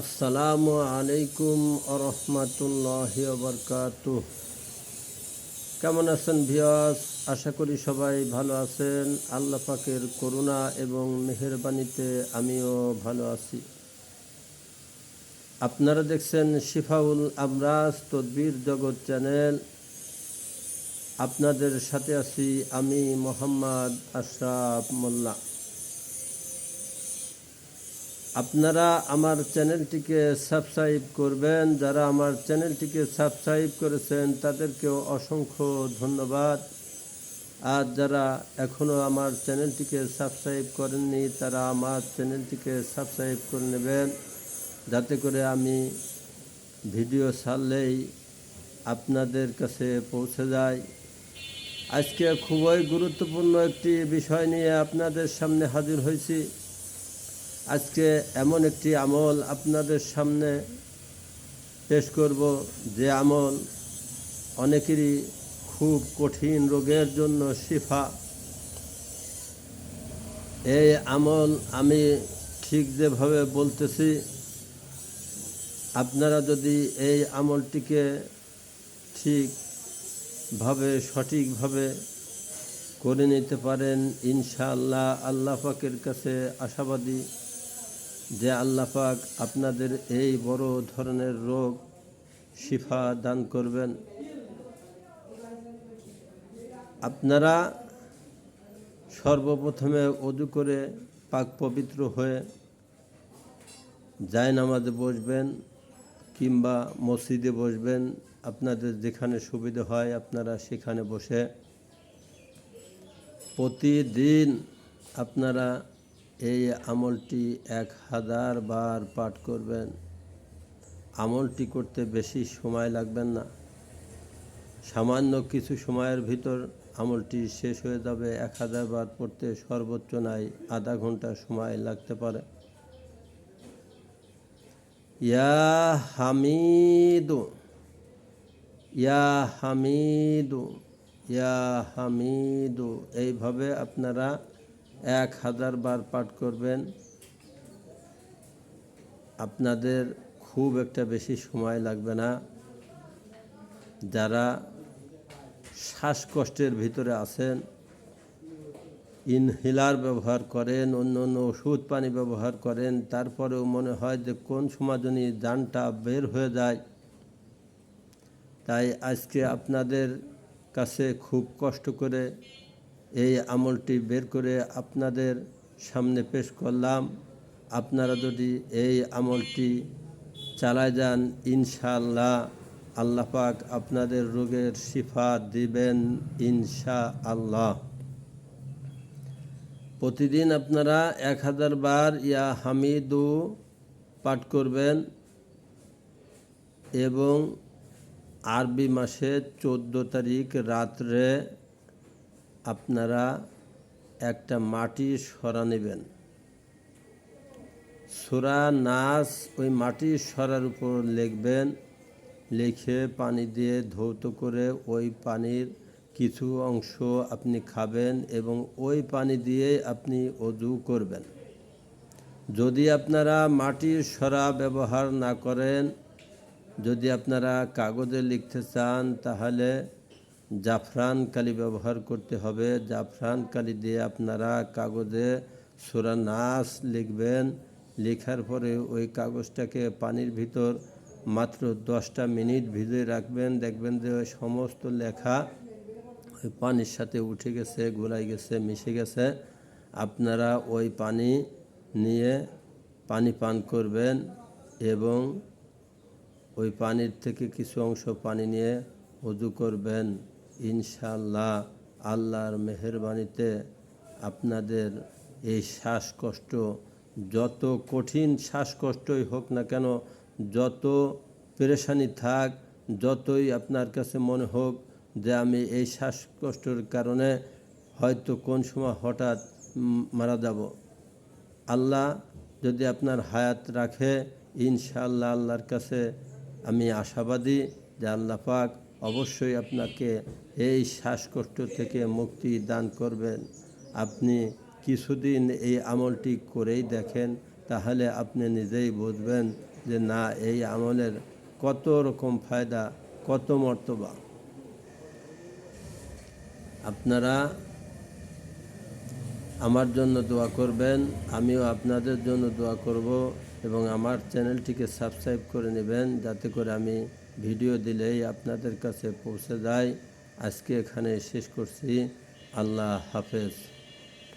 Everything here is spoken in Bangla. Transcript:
আসসালামু আলাইকুম আরহামাতুল্লাহ বরকাত কেমন আছেন ভিয়াস আশা করি সবাই ভালো আছেন। আল্লাহ পাকের করুণা এবং মেহেরবানিতে আমিও ভালো আছি। আপনারা দেখছেন শিফাউল আমরাজ তদবির জগৎ চ্যানেল। আপনাদের সাথে আছি আমি মোহাম্মদ আশরাফ মোল্লা। আপনারা আমার চ্যানেলটিকে সাবস্ক্রাইব করবেন। যারা আমার চ্যানেলটিকে সাবস্ক্রাইব করেছেন, তাদেরকেও অসংখ্য ধন্যবাদ। আর যারা এখনও আমার চ্যানেলটিকে সাবস্ক্রাইব করেননি, তারা আমার চ্যানেলটিকে সাবস্ক্রাইব করে নেবেন। যাতে করে আমি ভিডিও ছাড়লেই আপনাদের কাছে পৌঁছে যায়। আজকে খুবই গুরুত্বপূর্ণ একটি বিষয় নিয়ে আপনাদের সামনে হাজির হয়েছি। আজকে এমন একটি আমল আপনাদের সামনে পেশ করব যে আমল অনেকেরই খুব কঠিন রোগের জন্য শিফা। এই আমল আমি ঠিক যেভাবে বলতেছি, আপনারা যদি এই আমলটিকে ঠিকভাবে, সঠিকভাবে করে নিতে পারেন, ইনশাআল্লাহ আল্লাহ পাকের কাছে আশাবাদী। যে আল্লাহ পাক আপনাদের এই বড় ধরনের রোগ শিফা দান করবেন। আপনারা সর্বপ্রথমে অজু করে পাক পবিত্র হয়ে যায় নামাজে বসবেন কিংবা মসজিদে বসবেন। আপনাদের যেখানে সুবিধা হয় আপনারা সেখানে বসে প্রতিদিন আপনারা এই আমলটি এক হাজার বার পাঠ করবেন। আমলটি করতে বেশি সময় লাগবেন না। সামান্য কিছু সময়ের ভিতর আমলটি শেষ হয়ে যাবে। এক হাজার বার পড়তে সর্বোচ্চ নাই, আধা ঘণ্টা সময় লাগতে পারে। ইয়া হামিদু ইয়া হামিদু ইয়া হামিদু। এইভাবে আপনারা এক হাজার বার পাঠ করবেন। আপনাদের খুব একটা বেশি সময় লাগবে না। যারা শ্বাসকষ্টের ভিতরে আছেন, ইনহেলার ব্যবহার করেন, অন্য অন্য ওষুধ পানি ব্যবহার করেন, তারপরেও মনে হয় যে কোন সময় যদি যানটা বের হয়ে যায়। তাই আজকে আপনাদের কাছে খুব কষ্ট করে এই আমলটি বের করে আপনাদের সামনে পেশ করলাম। আপনারা যদি এই আমলটি চালায় যান, ইনশাআল্লাহ আল্লাহ পাক আপনাদের রোগের শিফা দিবেন ইনশা আল্লাহ প্রতিদিন আপনারা এক হাজার বার ইয়া হামিদু পাঠ করবেন এবং আরবি মাসের চোদ্দ তারিখ রাত্রে আপনারা একটা মাটির সরা নেবেন। সোরা নাচ ওই মাটির সরার উপর লিখবেন, লিখে পানি দিয়ে ধৌত করে ওই পানির কিছু অংশ আপনি খাবেন এবং ওই পানি দিয়ে আপনি অজু করবেন। যদি আপনারা মাটির সরা ব্যবহার না করেন, যদি আপনারা কাগজে লিখতে চান, তাহলে জাফরান কালি ব্যবহার করতে হবে। জাফরান কালি দিয়ে আপনারা কাগজে সোরা নাস লিখবেন। লেখার পরে ওই কাগজটাকে পানির ভিতর মাত্র দশটা মিনিট ভিজে রাখবেন। দেখবেন যে সমস্ত লেখা ওই পানির সাথে উঠে গেছে গোলাই গেছে, মিশে গেছে। আপনারা ওই পানি নিয়ে পানি পান করবেন এবং ওই পানির থেকে কিছু অংশ পানি নিয়ে অজু করবেন। ইনশাল্লাহ আল্লাহর মেহরবানিতে আপনাদের এই শ্বাসকষ্ট, যত কঠিন শ্বাসকষ্টই হোক না কেন, যত পেরেশানি থাক, যতই আপনার কাছে মনে হোক যে আমি এই শ্বাসকষ্টর কারণে হয়তো কোন সময় হঠাৎ মারা যাব। আল্লাহ যদি আপনার হায়াত রাখে, ইনশাআল্লাহ আল্লাহর কাছে আমি আশাবাদী যে আল্লাহ পাক অবশ্যই আপনাকে এই শ্বাসকষ্ট থেকে মুক্তি দান করবেন। আপনি কিছুদিন এই আমলটি করেই দেখেন, তাহলে আপনি নিজেই বুঝবেন যে না, এই আমলের কত রকম ফায়দা, কত মর্তবা। আপনারা আমার জন্য দোয়া করবেন, আমিও আপনাদের জন্য দোয়া করব এবং আমার চ্যানেলটিকে সাবস্ক্রাইব করে নেবেন, যাতে করে আমি ভিডিও দিলেই আপনাদের কাছে পৌঁছে যায়। আজকে এখানে শেষ করছি। আল্লাহ হাফেজ।